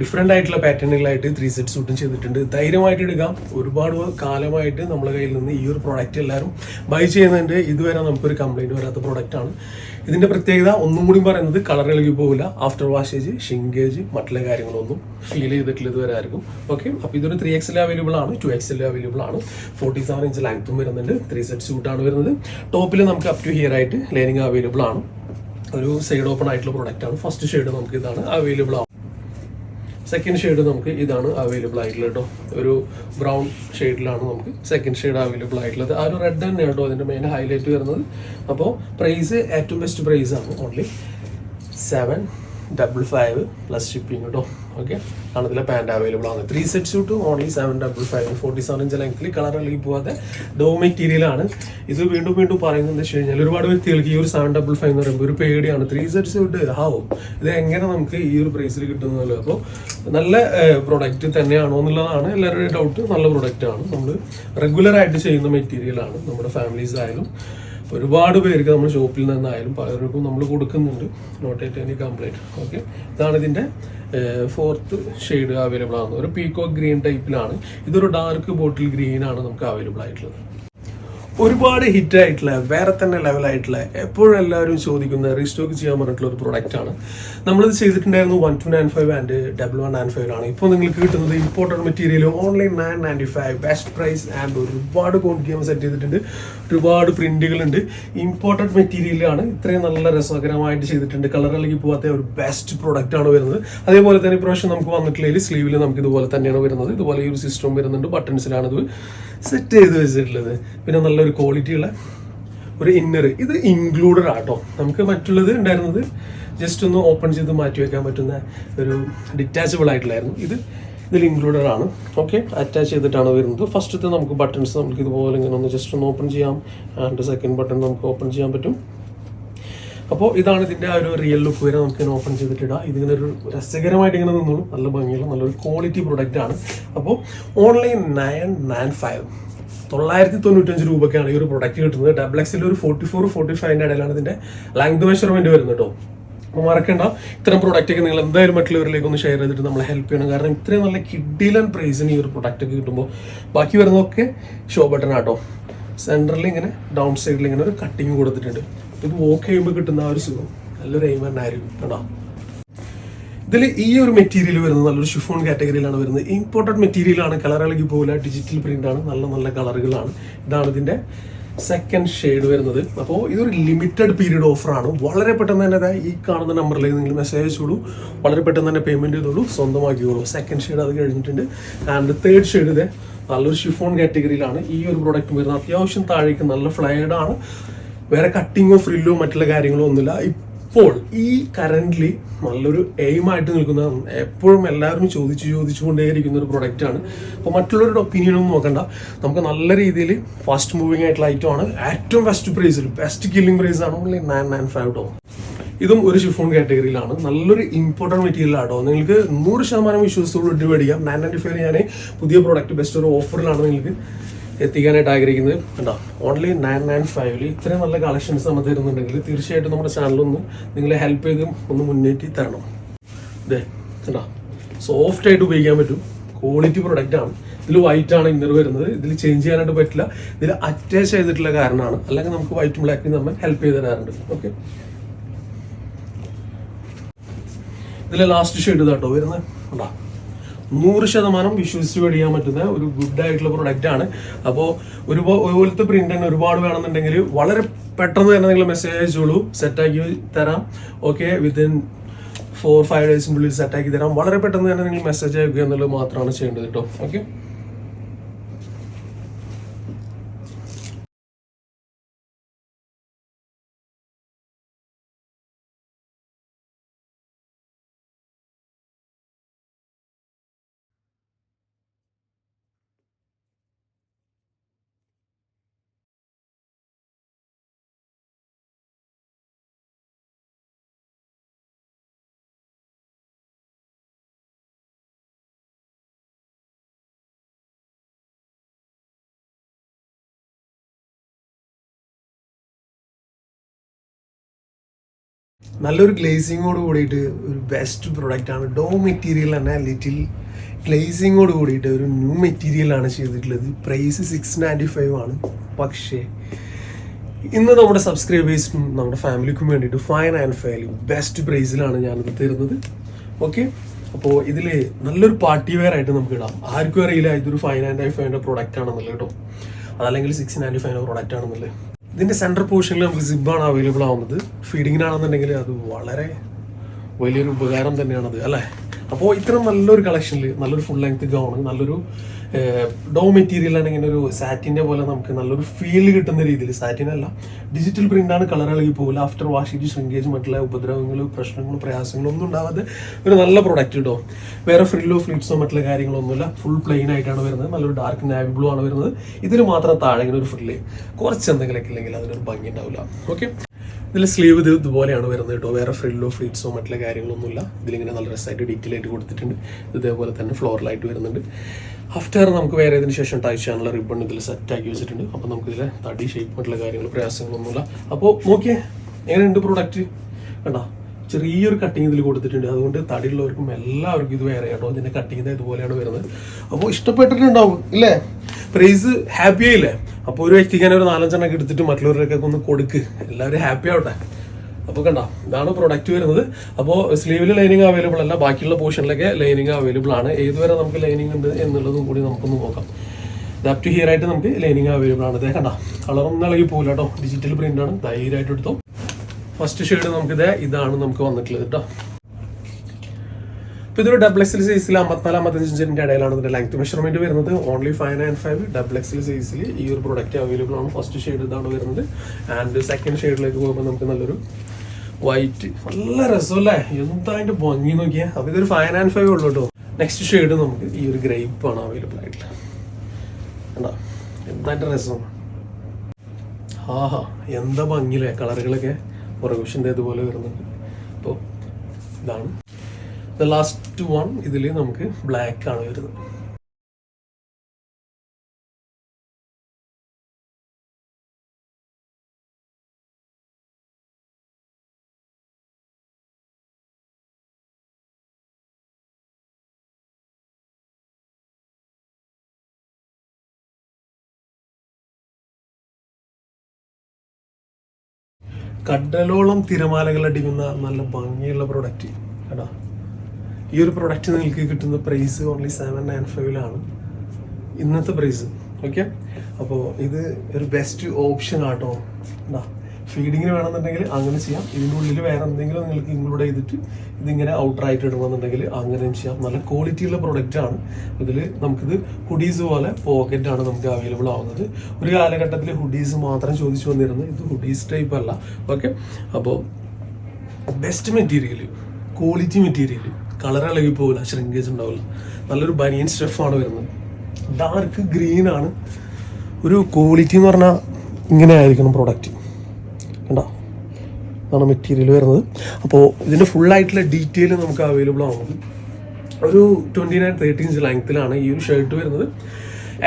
ഡിഫറെന്റ് ആയിട്ടുള്ള പാറ്റേണുകളായിട്ട് ത്രീ സെറ്റ് സൂട്ടും ചെയ്തിട്ടുണ്ട്. ധൈര്യമായിട്ട് എടുക്കാം. ഒരുപാട് കാലമായിട്ട് നമ്മുടെ കയ്യിൽ നിന്ന് ഈ ഒരു പ്രോഡക്റ്റ് എല്ലാവരും ബൈ ചെയ്യുന്നുണ്ട്. ഇതുവരെ നമുക്കൊരു കംപ്ലൈന്റ് വരാത്ത പ്രോഡക്റ്റ് ആണ്. ഇതിന്റെ പ്രത്യേകത ഒന്നും കൂടി പറയുന്നത് കളർ ഇളകി പോകില്ല ആഫ്റ്റർ വാഷേജ് ഷിങ്കേജ് മറ്റുള്ള കാര്യങ്ങളൊന്നും ഫീൽ ചെയ്തിട്ടില്ല ഇതുവരെ ആയിരിക്കും. ഓക്കെ അപ്പോൾ ഇതൊരു ത്രീ എക്സിൽ അവൈലബിൾ ആണ്. ടു എക്സിൽ അവൈലബിൾ ആണ്. ഫോർട്ടി സെവൻ ഇഞ്ച് ലെങ്ത്തും വരുന്നുണ്ട്. ത്രീ സെറ്റ് സൂട്ടാണ് വരുന്നത്. ടോപ്പിൽ നമുക്ക് അപ് ടു ഹിയർ ആയിട്ട് ലൈനിങ് അവൈലബിൾ ആണ്. ഒരു സൈഡ് ഓപ്പൺ ആയിട്ടുള്ള പ്രോഡക്റ്റ് ആണ്. ഫസ്റ്റ് ഷെയ്ഡ് നമുക്ക് ഇതാണ് അവൈലബിൾ ആവും സെക്കൻഡ് ഷെയ്ഡ് നമുക്ക് ഇതാണ് അവൈലബിൾ ആയിട്ടുള്ളത് കേട്ടോ. ഒരു ബ്രൗൺ ഷെയ്ഡിലാണ് നമുക്ക് സെക്കൻഡ് ഷെയ്ഡ് അവൈലബിൾ ആയിട്ടുള്ളത്. ആ ഒരു റെഡ് തന്നെയാണ് കേട്ടോ അതിന്റെ മെയിൻ ഹൈലൈറ്റ് വരുന്നത്. അപ്പോൾ പ്രൈസ് ഏറ്റവും ബെസ്റ്റ് പ്രൈസ് ആണ്. Only seven double five plus shipping കേട്ടോ ഓക്കെ ആണ് ഇതിലെ പാന്റ് അവൈലബിൾ ആണ്. Three set suit only seven double five forty seven inch ലെങ്ത്തിൽ കളർ ഇളകി പോകാതെ ഡോ മെറ്റീരിയൽ ആണ്. ഇത് വീണ്ടും വീണ്ടും പറയുന്നത് വെച്ച് കഴിഞ്ഞാൽ ഒരുപാട് വ്യക്തികൾക്ക് ഈ ഒരു സെവൻ ഡബിൾ ഫൈവ് എന്ന് പറയുമ്പോൾ ഒരു പേടിയാണ്. ത്രീ സെറ്റ് ഷൂട്ട് ഹാവും ഇത് എങ്ങനെ നമുക്ക് ഈ ഒരു പ്രൈസിൽ കിട്ടുന്നത് അപ്പോൾ നല്ല പ്രൊഡക്റ്റ് തന്നെയാണോ എന്നുള്ളതാണ് എല്ലാവരുടെയും ഡൗട്ട് നല്ല പ്രൊഡക്റ്റ് ആണ്. നമ്മൾ റെഗുലർ ആയിട്ട് ചെയ്യുന്ന മെറ്റീരിയൽ ആണ്. നമ്മുടെ ഫാമിലീസ് ആയാലും ഒരുപാട് പേർക്ക് നമ്മൾ ഷോപ്പിൽ നിന്നായാലും പലർക്കും നമ്മൾ കൊടുക്കുന്നുണ്ട്. Not at any complaint okay ഇതാണ് ഇതിന്റെ ഫോർത്ത് ഷെയ്ഡ് അവൈലബിൾ ആണ് ഒരു പീക്കോ ഗ്രീൻ ടൈപ്പിലാണ് ഇതൊരു ഡാർക്ക് ബോട്ടിൽ ഗ്രീൻ ആണ് നമുക്ക് അവൈലബിൾ ആയിട്ടുള്ളത്. ഒരുപാട് ഹിറ്റ് ആയിട്ടുള്ള വേറെ തന്നെ ലെവലായിട്ടുള്ള എപ്പോഴും എല്ലാവരും ചോദിക്കുന്ന റീസ്റ്റോക്ക് ചെയ്യാൻ പറഞ്ഞിട്ടുള്ള ഒരു പ്രൊഡക്റ്റ് ആണ്. നമ്മളിത് ചെയ്തിട്ടുണ്ടായിരുന്നു one two nine five and double one nine ആണ് ഇപ്പോൾ നിങ്ങൾക്ക് കിട്ടുന്നത് important material online nine ninety five best price and ഒരുപാട് ക്വാണ്ടിറ്റി നമ്മൾ സെറ്റ് ചെയ്തിട്ടുണ്ട്. ഒരുപാട് പ്രിന്റുകളുണ്ട് ഇമ്പോർട്ടന്റ് മെറ്റീരിയലാണ് ഇത്രയും നല്ല രസകരമായിട്ട് ചെയ്തിട്ടുണ്ട്. കളർ അല്ലെങ്കിൽ പോകാത്ത ഒരു ബെസ്റ്റ് പ്രൊഡക്റ്റ് ആണ് വരുന്നത്. അതേപോലെ തന്നെ ഇപ്രാവശ്യം നമുക്ക് വന്നിട്ടുള്ള സ്ലീവിൽ നമുക്ക് ഇതുപോലെ തന്നെയാണ് വരുന്നത്. ഇതുപോലെ ഈ ഒരു സിസ്റ്റം വരുന്നുണ്ട്. ബട്ടൺസിലാണ് ഇത് സെറ്റ് ചെയ്ത് വെച്ചിട്ടുള്ളത്. പിന്നെ നല്ലൊരു ക്വാളിറ്റി ഉള്ള ഒരു ഇന്നർ ഇത് ഇൻക്ലൂഡഡ് ആട്ടോ. നമുക്ക് മറ്റുള്ളത് ഉണ്ടായിരുന്നത് ജസ്റ്റ് ഒന്ന് ഓപ്പൺ ചെയ്ത് മാറ്റി വയ്ക്കാൻ പറ്റുന്ന ഒരു ഡിറ്റാച്ചബിൾ ആയിട്ടുള്ളായിരുന്നു ഇത് ഇതിൽ ഇൻക്ലൂഡഡ് ആണ്. ഓക്കെ അറ്റാച്ച് ചെയ്തിട്ടാണ് വരുന്നത്. ഫസ്റ്റത്തെ നമുക്ക് ബട്ടൺസ് നമുക്ക് ഇതുപോലെ ഇങ്ങനെ ഒന്ന് ജസ്റ്റ് ഒന്ന് ഓപ്പൺ ചെയ്യാം. ആൻഡ് സെക്കൻഡ് ബട്ടൺ നമുക്ക് ഓപ്പൺ ചെയ്യാൻ പറ്റും. അപ്പോൾ ഇതാണ് ഇതിന്റെ ആ ഒരു റിയൽ ലുക്ക് വരെ നമുക്ക് ഇങ്ങനെ ഓപ്പൺ ചെയ്തിട്ടിടാം ഇതിങ്ങനെ ഒരു രസകരമായിട്ട് ഇങ്ങനെ നിന്നോളും. നല്ല ഭംഗിയുള്ള നല്ലൊരു ക്വാളിറ്റി പ്രൊഡക്റ്റ് ആണ്. അപ്പോൾ ഓൺലൈൻ നയൻ നയൻ ഫൈവ് തൊള്ളായിരത്തി തൊണ്ണൂറ്റഞ്ച് രൂപയ്ക്കാണ് ഈ ഒരു പ്രൊഡക്റ്റ് കിട്ടുന്നത്. ഡബിൾ എക്സിൽ ഒരു ഫോർട്ടി ഫോർ ഫോർട്ടി ഫൈവിന്റെ ഇടയിലാണ് ഇതിന്റെ ലെങ്ത് മെഷർമെന്റ് വരുന്നത് കേട്ടോ അപ്പോൾ മറക്കണ്ട. ഇത്തരം പ്രൊഡക്റ്റ് ഒക്കെ നിങ്ങൾ എന്തായാലും മറ്റുള്ളവരിലേക്ക് ഒന്ന് ഷെയർ ചെയ്തിട്ട് നമ്മളെ ഹെൽപ്പ് ചെയ്യണം. കാരണം ഇത്രയും നല്ല കിഡിലൻ പ്രൈസിന് ഈ ഒരു പ്രൊഡക്റ്റ് ഒക്കെ കിട്ടുമ്പോൾ ബാക്കി വരുന്നതൊക്കെ ഷോ ബട്ടൺ ആട്ടോ സെന്ററിൽ ഇങ്ങനെ ഡൗൺ സൈഡിൽ ഇങ്ങനെ ഒരു കട്ടിങ് കൊടുത്തിട്ടുണ്ട്. ഇത് വോക്ക് ചെയ്യുമ്പോൾ കിട്ടുന്ന ആ ഒരു സുഖം. നല്ലൊരു എയിം തന്നെ ആയിരിക്കും കേട്ടോ. ഇതിൽ ഈ ഒരു മെറ്റീരിയൽ വരുന്നത് നല്ലൊരു ഷിഫോൺ കാറ്റഗറിയിലാണ് വരുന്നത്. ഇമ്പോർട്ടന്റ് മെറ്റീരിയൽ ആണ്. കളർ ഇളകി പോകില്ല. ഡിജിറ്റൽ പ്രിന്റ് ആണ്. നല്ല നല്ല കളറുകളാണ്. ഇതാണ് ഇതിന്റെ സെക്കൻഡ് ഷെയ്ഡ് വരുന്നത്. അപ്പോൾ ഇതൊരു ലിമിറ്റഡ് പീരീഡ് ഓഫറാണ് വളരെ പെട്ടെന്ന് തന്നെ ഈ കാണുന്ന നമ്പറിലേക്ക് നിങ്ങൾ മെസ്സേജ് അയച്ചോളൂ. വളരെ പെട്ടെന്ന് തന്നെ പേയ്മെന്റ് ചെയ്തോളൂ. സ്വന്തമാക്കിയോളൂ സെക്കൻഡ് ഷെയ്ഡ് അത് കഴിഞ്ഞിട്ടുണ്ട്. ആൻഡ് തേർഡ് ഷെയ്ഡ് ഇത് നല്ലൊരു ഷിഫോൺ കാറ്റഗറിയിലാണ് ഈ ഒരു പ്രോഡക്റ്റ് വരുന്നത്. അത്യാവശ്യം താഴേക്ക് നല്ല ഫ്ലൈഡ് ആണ്. വേറെ കട്ടിങ്ങോ ഫ്രില്ലോ മറ്റുള്ള കാര്യങ്ങളോ ഒന്നുമില്ല. ഇപ്പോൾ ഈ കറന്റ്ലി നല്ലൊരു എയിം ആയിട്ട് നിൽക്കുന്ന എപ്പോഴും എല്ലാവരും ചോദിച്ചു ചോദിച്ചുകൊണ്ടേയിരിക്കുന്ന ഒരു പ്രൊഡക്റ്റ് ആണ്. അപ്പോൾ മറ്റുള്ളവരുടെ ഒപ്പീനിയൻ ഒന്നും നോക്കണ്ട. നമുക്ക് നല്ല രീതിയിൽ ഫാസ്റ്റ് മൂവിങ് ആയിട്ടുള്ള ഐറ്റം ആണ്. ഏറ്റവും ബെസ്റ്റ് പ്രൈസിൽ ബെസ്റ്റ് കില്ലിംഗ് പ്രൈസ് ആണ് ഓൺലി നയൻ നയൻ ഫൈവ് ടോ ഇതും ഒരു ഷിഫോൺ കാറ്റഗറിയിലാണ് നല്ലൊരു ഇമ്പോർട്ടന്റ് മെറ്റീരിയൽ ആട്ടോ. നിങ്ങൾക്ക് നൂറ് ശതമാനം വിശ്വസിച്ചോട് ഇട്ട് മേടിക്കാം. നയൻ നയന്റി ഫൈവ് ഞാൻ പുതിയ പ്രോഡക്റ്റ് ബെസ്റ്റ് ഒരു ഓഫറിലാണ് നിങ്ങൾക്ക്. എത്തിക്കാനായിട്ട് ആഗ്രഹിക്കുന്നത്. കേട്ടോ ഓൺലി നയൻ നയൻ ഫൈവിൽ ഇത്രയും നല്ല കളക്ഷൻസ് നമ്മൾ തരുന്നുണ്ടെങ്കിൽ തീർച്ചയായിട്ടും നമ്മുടെ ചാനലൊന്ന് നിങ്ങളെ ഹെൽപ്പ് ചെയ്ത് ഒന്ന് മുന്നേറ്റി തരണം. ഇതേ കേട്ടോ സോഫ്റ്റ് ആയിട്ട് ഉപയോഗിക്കാൻ പറ്റും. ക്വാളിറ്റി പ്രൊഡക്റ്റ് ആണ്. ഇതിൽ വൈറ്റ് ആണ് ഇന്നർ വരുന്നത്. ഇതിൽ ചേഞ്ച് ചെയ്യാനായിട്ട് പറ്റില്ല. ഇതിൽ അറ്റാച്ച് ചെയ്തിട്ടുള്ള കാരണമാണ്. അല്ലെങ്കിൽ നമുക്ക് വൈറ്റും ബ്ലാക്കും നമ്മൾ ഹെൽപ്പ് ചെയ്ത് തരാറുണ്ട്. ഓക്കെ ഇതിലെ ലാസ്റ്റ് ഷെയ്ഡ് ഇതാട്ടോ വരുന്നത്. ഉണ്ടോ നൂറ് ശതമാനം വിശ്വസിച്ച് മേടിക്കാൻ പറ്റുന്ന ഒരു ഗുഡ് ആയിട്ടുള്ള പ്രൊഡക്റ്റ് ആണ്. അപ്പോൾ ഒരുപാട് ഒരുപോലത്തെ പ്രിന്റ് തന്നെ ഒരുപാട് വേണമെന്നുണ്ടെങ്കിൽ വളരെ പെട്ടെന്ന് തന്നെ നിങ്ങൾ മെസ്സേജ് അയച്ചോളൂ. സെറ്റാക്കി തരാം. ഓക്കെ വിത്തിൻ ഫോർ ഫൈവ് ഡേയ്സിനുള്ളിൽ സെറ്റാക്കി തരാം. വളരെ പെട്ടെന്ന് തന്നെ നിങ്ങൾ മെസ്സേജ് അയക്കുക എന്നുള്ളത് മാത്രമാണ് ചെയ്യേണ്ടത് കേട്ടോ ഓക്കെ നല്ലൊരു ഗ്ലേസിങ്ങോട് കൂടിയിട്ട് ഒരു ബെസ്റ്റ് പ്രൊഡക്റ്റ് ആണ്. ഡോ മെറ്റീരിയൽ തന്നെ ലിറ്റിൽ ഗ്ലേസിങ്ങോട് കൂടിയിട്ട് ഒരു ന്യൂ മെറ്റീരിയൽ ആണ് ചെയ്തിട്ടുള്ളത്. പ്രൈസ് സിക്സ് നയന്റി ഫൈവ് ആണ്. പക്ഷേ ഇന്ന് നമ്മുടെ സബ്സ്ക്രൈബേഴ്സിനും നമ്മുടെ ഫാമിലിക്കും വേണ്ടിയിട്ട് ഫൈവ് ആൻഡ് ഫൈവ് ബെസ്റ്റ് പ്രൈസിലാണ് ഞാനിത് തരുന്നത്. ഓക്കെ അപ്പോൾ ഇതിൽ നല്ലൊരു പാർട്ടി വെയർ ആയിട്ട് നമുക്ക് ഇടാം. ആർക്കും അറിയില്ല ഇതൊരു ഫൈവ് നയന്റി ഫൈവിന്റെ പ്രൊഡക്റ്റ് ആണെന്നുള്ളത് കേട്ടോ. അതല്ലെങ്കിൽ സിക്സ് നയന്റി ഫൈവിന്റെ പ്രൊഡക്റ്റ് ആണെന്നുള്ളത്. ഇതിന്റെ സെൻട്രൽ പോർഷനിൽ നമുക്ക് സിബാണ് അവൈലബിൾ ആവുന്നത്. ഫീഡിങ്ങിനാണെന്നുണ്ടെങ്കിൽ അത് വളരെ വലിയൊരു ഉപകാരം തന്നെയാണത് അല്ലേ? അപ്പോൾ ഇത്തരം നല്ലൊരു കളക്ഷനിൽ നല്ലൊരു ഫുൾ ലെങ്ത് ഗൗൺ നല്ലൊരു ഡോ മെറ്റീരിയൽ ആണ് ഇങ്ങനെ ഒരു സാറ്റിന്റെ പോലെ നമുക്ക് നല്ലൊരു ഫീൽ കിട്ടുന്ന രീതിയിൽ. സാറ്റിനല്ല ഡിജിറ്റൽ പ്രിന്റ് ആണ് കളർ ഇളകി പോകില്ല ആഫ്റ്റർ വാഷിംഗ് ഷ്രിങ്കേജ് മറ്റുള്ള ഉപദ്രവങ്ങളും പ്രശ്നങ്ങളും പ്രയാസങ്ങളും ഒന്നും ഉണ്ടാവാതെ ഒരു നല്ല പ്രൊഡക്റ്റ് ഡോ വേറെ ഫ്രില്ലോ ഫ്ലിറ്റ്സോ മറ്റുള്ള കാര്യങ്ങളൊന്നുമില്ല. ഫുൾ പ്ലെയിൻ ആയിട്ടാണ് വരുന്നത്. നല്ലൊരു ഡാർക്ക് നാവി ബ്ലൂ ആണ് വരുന്നത്. ഇതിൽ മാത്രം താഴെ ഇങ്ങനെ ഒരു ഫ്രില്ല് കുറച്ച് എന്തെങ്കിലുമൊക്കെ ഇല്ലെങ്കിൽ അതിനൊരു ഭംഗി ഉണ്ടാവില്ല. ഓക്കെ ഇതിൽ സ്ലീവ് ഇത് ഇതുപോലെയാണ് വരുന്നത് കേട്ടോ. വേറെ ഫ്രില്ലോ ഫ്രീറ്റ്സോ മറ്റുള്ള കാര്യങ്ങളൊന്നുമില്ല. ഇതിലിങ്ങനെ നല്ല രസമായിട്ട് ഡീറ്റെയിൽ ആയിട്ട് കൊടുത്തിട്ടുണ്ട്. ഇതേപോലെ തന്നെ ഫ്ലോറിലായിട്ട് വരുന്നുണ്ട്. ആഫ്റ്റർ നമുക്ക് വേറെ ഇതിന് ശേഷം ടൈ ചെയ്യാനുള്ള റിബൺ ഇതിൽ സെറ്റാക്കി വെച്ചിട്ടുണ്ട്. അപ്പോൾ നമുക്ക് ഇതിൽ തടി ഷേപ്പ് മറ്റുള്ള കാര്യങ്ങൾ പ്രയാസങ്ങളൊന്നുമില്ല. അപ്പോൾ നോക്കിയേ എങ്ങനെയുണ്ട് പ്രോഡക്റ്റ് കണ്ടോ? ചെറിയൊരു കട്ടിങ് ഇതിൽ കൊടുത്തിട്ടുണ്ട്. അതുകൊണ്ട് തടിയുള്ളവർക്കും എല്ലാവർക്കും ഇത് വേറെ കേട്ടോ. ഇതിന്റെ കട്ടിങ് ഇതുപോലെയാണ് വരുന്നത്. അപ്പോൾ ഇഷ്ടപ്പെട്ടിട്ടുണ്ടാവും ഇല്ലേ? പ്രൈസ് ഹാപ്പി ആയില്ലേ? അപ്പോൾ ഒരു വ്യക്തിക്ക് തന്നെ ഒരു നാലഞ്ചെണ്ണൊക്കെ എടുത്തിട്ട് മറ്റുള്ളവരുടെയൊക്കെ ഒന്ന് കൊടുക്ക്. എല്ലാവരും ഹാപ്പി ആവട്ടെ. അപ്പോൾ കണ്ട ഇതാണ് പ്രൊഡക്റ്റ് വരുന്നത്. അപ്പോൾ സ്ലീവിൽ ലൈനിങ് അവൈലബിൾ അല്ല ബാക്കിയുള്ള പോർഷനിലൊക്കെ ലൈനിങ് അവൈലബിൾ ആണ്. ഏതുവരെ നമുക്ക് ലൈനിങ് ഉണ്ട് എന്നുള്ളതും കൂടി നമുക്കൊന്ന് നോക്കാം. അപ് ടു ഹിയർ ആയിട്ട് നമുക്ക് ലൈനിങ് അവൈലബിൾ ആണ്. ഇതേ കണ്ട കളറൊന്നും ഇളകി പോകില്ല കേട്ടോ. ഡിജിറ്റൽ പ്രിന്റ് ആണ് ധൈര്യമായിട്ട് എടുത്തു. ഫസ്റ്റ് ഷെയ്ഡ് നമുക്ക് ഇതേ ഇതാണ് നമുക്ക് വന്നിട്ടുള്ളത് കേട്ടോ. ഇപ്പൊ ഇതൊരു ഡബിൾ എക്സിൽ സൈസിൽ അമ്പത്തിനാല് അമ്പത്തഞ്ച് ഇഞ്ചിന്റെ ഇടയിലാണ് ഇതിന്റെ ലെങ്ത് മെഷർമെന്റ് വരുന്നത് only five nine five double എക്സിൽ സൈസിൽ ഈ ഒരു പ്രോഡക്റ്റ് അവൈലബിൾ ആണ്. ഫസ്റ്റ് ഷെയ്ഡ് ഇതാണ് വരുന്നത്. ആൻഡ് സെക്കൻഡ് ഷെയ്ഡിലേക്ക് പോകുമ്പോൾ നമുക്ക് നല്ലൊരു വൈറ്റ് നല്ല രസമല്ലേ എന്താ ഭംഗി നോക്കിയാൽ അപ്പൊ ഇതൊരു ഫൈവ് നയൻ ഫൈവ് ഉള്ളൂ കേട്ടോ. നെക്സ്റ്റ് ഷെയ്ഡ് നമുക്ക് ഈ ഒരു ഗ്രേപ്പ് ആണ് അവൈലബിൾ ആയിട്ടുള്ളത് എന്താ അതിന്റെ രസം? ആഹാ എന്താ ഭംഗിയിലെ കളറുകളൊക്കെ പുറകുഷന്റെ ഇതുപോലെ വരുന്നുണ്ട്. അപ്പോൾ ഇതാണ്. ലാസ്റ്റ് വൺ ഇതിൽ നമുക്ക് ബ്ലാക്ക് ആണ് വരുന്നത്. കടലോളം തിരമാലകൾ അടിക്കുന്ന നല്ല ഭംഗിയുള്ള പ്രൊഡക്റ്റ് കേട്ടോ. ഈ ഒരു പ്രൊഡക്റ്റ് നിങ്ങൾക്ക് കിട്ടുന്ന പ്രൈസ് ഓൺലി സെവൻ നയൻ ഫൈവിലാണ് ഇന്നത്തെ പ്രൈസ് ഓക്കെ അപ്പോൾ ഇത് ഒരു ബെസ്റ്റ് ഓപ്ഷൻ ആട്ടോ. എന്താ ഫീഡിങ്ങിന് വേണമെന്നുണ്ടെങ്കിൽ അങ്ങനെ ചെയ്യാം. ഇതിന്റെ ഉള്ളിൽ വേറെ എന്തെങ്കിലും നിങ്ങൾക്ക് ഇൻക്ലൂഡ് ചെയ്തിട്ട് ഇതിങ്ങനെ ഔട്ടറായിട്ട് ഇടണമെന്നുണ്ടെങ്കിൽ അങ്ങനെയും ചെയ്യാം. നല്ല ക്വാളിറ്റിയുള്ള ആണ്. ഇതിൽ നമുക്കിത് ഹുഡീസ് പോലെ പോക്കറ്റ് ആണ് നമുക്ക് അവൈലബിൾ ആവുന്നത്. ഒരു കാലഘട്ടത്തിൽ ഹുഡീസ് മാത്രം ചോദിച്ചു വന്നിരുന്നു. ഇത് ഹുഡീസ് ടൈപ്പ് അല്ല. ഓക്കെ അപ്പോൾ best material quality material colour ഇളകി പോകില്ല ശ്രിങ്കേജ് ഉണ്ടാവില്ല. നല്ലൊരു ബനിയൻ സ്റ്റെഫാണ് വരുന്നത്. ഡാർക്ക് ഗ്രീൻ ആണ്. ഒരു ക്വാളിറ്റി എന്ന് പറഞ്ഞാൽ ഇങ്ങനെ ആയിരിക്കണം പ്രൊഡക്റ്റ് കണ്ടോ? ഇതാണ് മെറ്റീരിയൽ വരുന്നത്. അപ്പോൾ ഇതിന്റെ ഫുള്ളായിട്ടുള്ള ഡീറ്റെയിൽ നമുക്ക് അവൈലബിൾ ആവുന്നത്. ഒരു ട്വന്റി നയൻ തേർട്ടി ഇഞ്ച് ലെങ്ത്തിലാണ് ഈ ഒരു ഷർട്ട് വരുന്നത്.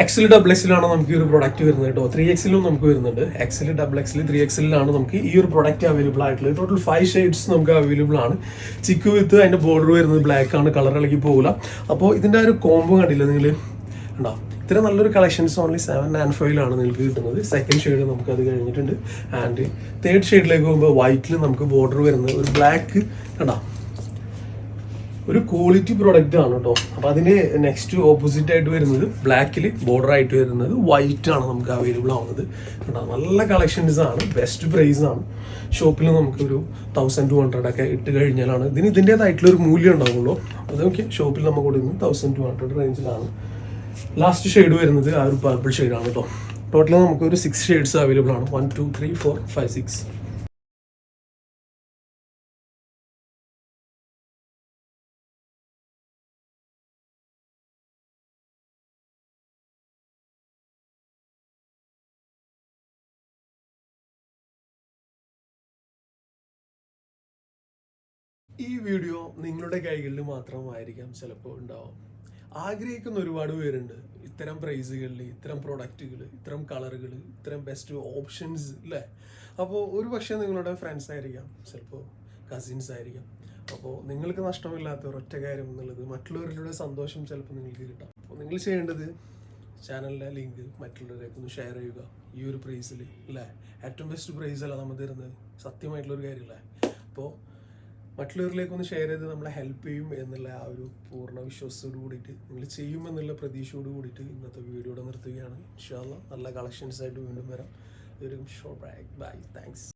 എക്സൽ ഡബിൾ എക്സിലാണ് നമുക്ക് ഈ ഒരു പ്രൊഡക്റ്റ് വരുന്നത് കേട്ടോ. ത്രീ എക്സിലും നമുക്ക് വരുന്നുണ്ട്. എക്സിൽ ഡബിൾ എക്സിൽ ത്രീ എക്സിലാണ് നമുക്ക് ഈ ഒരു പ്രൊഡക്റ്റ് അവൈലബിൾ ആയിട്ടുള്ളത്. ടോട്ടൽ ഫൈവ് ഷെയ്ഡ്സ് നമുക്ക് അവൈലബിൾ ആണ്. ചിക്കു വിത്ത് അതിന്റെ ബോർഡർ വരുന്നത് ബ്ലാക്ക് ആണ്. കളർ ഇളകി പോകില്ല അപ്പോൾ ഇതിന്റെ ഒരു കോംബോ കണ്ടില്ല നിങ്ങൾ ഉണ്ടോ ഇത്ര നല്ലൊരു കളക്ഷൻസ് ഓൺലി സെവൻ ആൻഡ് ഫൈവിലാണ് നിങ്ങൾക്ക് കിട്ടുന്നത്. സെക്കൻഡ് ഷെയ്ഡ് നമുക്ക് അത് കഴിഞ്ഞിട്ടുണ്ട്. ആൻഡ് തേർഡ് ഷെയ്ഡിലേക്ക് പോകുമ്പോൾ വൈറ്റിൽ നമുക്ക് ബോർഡർ വരുന്നത് ഒരു ബ്ലാക്ക് കണ്ടോ? ഒരു ക്വാളിറ്റി പ്രോഡക്റ്റ് ആണ് കേട്ടോ. അപ്പൊ അതിന് നെക്സ്റ്റ് ഓപ്പോസിറ്റ് ആയിട്ട് വരുന്നത് ബ്ലാക്കിൽ ബോർഡർ ആയിട്ട് വരുന്നത് വൈറ്റ് ആണ് നമുക്ക് അവൈലബിൾ ആവുന്നത്. കേട്ടോ നല്ല കളക്ഷൻസ് ആണ് ബെസ്റ്റ് പ്രൈസ് ആണ്. ഷോപ്പിൽ നമുക്ക് ഒരു തൗസൻഡ് ടു ഹൺഡ്രഡ് ഒക്കെ ഇട്ട് കഴിഞ്ഞാലാണ് ഇതിന് ഇതിന്റെതായിട്ടുള്ള ഒരു മൂല്യം ഉണ്ടാവുള്ളൂ. അത് നോക്കി ഷോപ്പിൽ നമുക്ക് കൊടുക്കുന്നത് തൗസൻഡ് ടു ഹൺഡ്രഡ് റേഞ്ചിലാണ് ലാസ്റ്റ് ഷെയ്ഡ് വരുന്നത് ആ ഒരു പർപ്പിൾ ഷെയ്ഡാണ് കേട്ടോ. ടോട്ടൽ നമുക്ക് ഒരു സിക്സ് ഷെയ്ഡ്സ് അവൈലബിൾ ആണ്. One two three four five six ഈ വീഡിയോ നിങ്ങളുടെ കൈകളിൽ മാത്രമായിരിക്കാം ചിലപ്പോൾ ഉണ്ടാവും. ആഗ്രഹിക്കുന്ന ഒരുപാട് പേരുണ്ട്. ഇത്തരം പ്രൈസുകളിൽ ഇത്തരം പ്രൊഡക്റ്റുകൾ ഇത്തരം കളറുകൾ ഇത്തരം ബെസ്റ്റ് ഓപ്ഷൻസ് അല്ലേ അപ്പോൾ ഒരു പക്ഷേ നിങ്ങളുടെ ഫ്രണ്ട്സ് ആയിരിക്കാം ചിലപ്പോൾ കസിൻസ് ആയിരിക്കാം. അപ്പോൾ നിങ്ങൾക്ക് നഷ്ടമില്ലാത്ത ഒരൊറ്റ കാര്യം എന്നുള്ളത് മറ്റുള്ളവരുടെ സന്തോഷം ചിലപ്പോൾ നിങ്ങൾക്ക് കിട്ടാം. അപ്പോൾ നിങ്ങൾ ചെയ്യേണ്ടത് ചാനലിലെ ലിങ്ക് മറ്റുള്ളവരേക്ക് ഒന്ന് ഷെയർ ചെയ്യുക. ഈ ഒരു പ്രൈസിൽ അല്ലേ ഏറ്റവും ബെസ്റ്റ് പ്രൈസ് അല്ല നമ്മൾ തരുന്നത്. സത്യമായിട്ടുള്ളൊരു കാര്യമല്ലേ അപ്പോൾ മറ്റുള്ളവരിലേക്ക് ഒന്ന് ഷെയർ ചെയ്ത് നമ്മളെ ഹെൽപ്പ് ചെയ്യും എന്നുള്ള ആ ഒരു പൂർണ വിശ്വാസത്തോട് കൂടിയിട്ട് നിങ്ങൾ ചെയ്യുമെന്നുള്ള പ്രതീക്ഷയോട് കൂടിയിട്ട് ഇന്നത്തെ വീഡിയോടെ നിർത്തുകയാണ്. ഇൻഷാല്ല നല്ല കളക്ഷൻസ് ആയിട്ട് വീണ്ടും വരാം. ഒരു ഷോ ബൈ ബൈ താങ്ക്സ്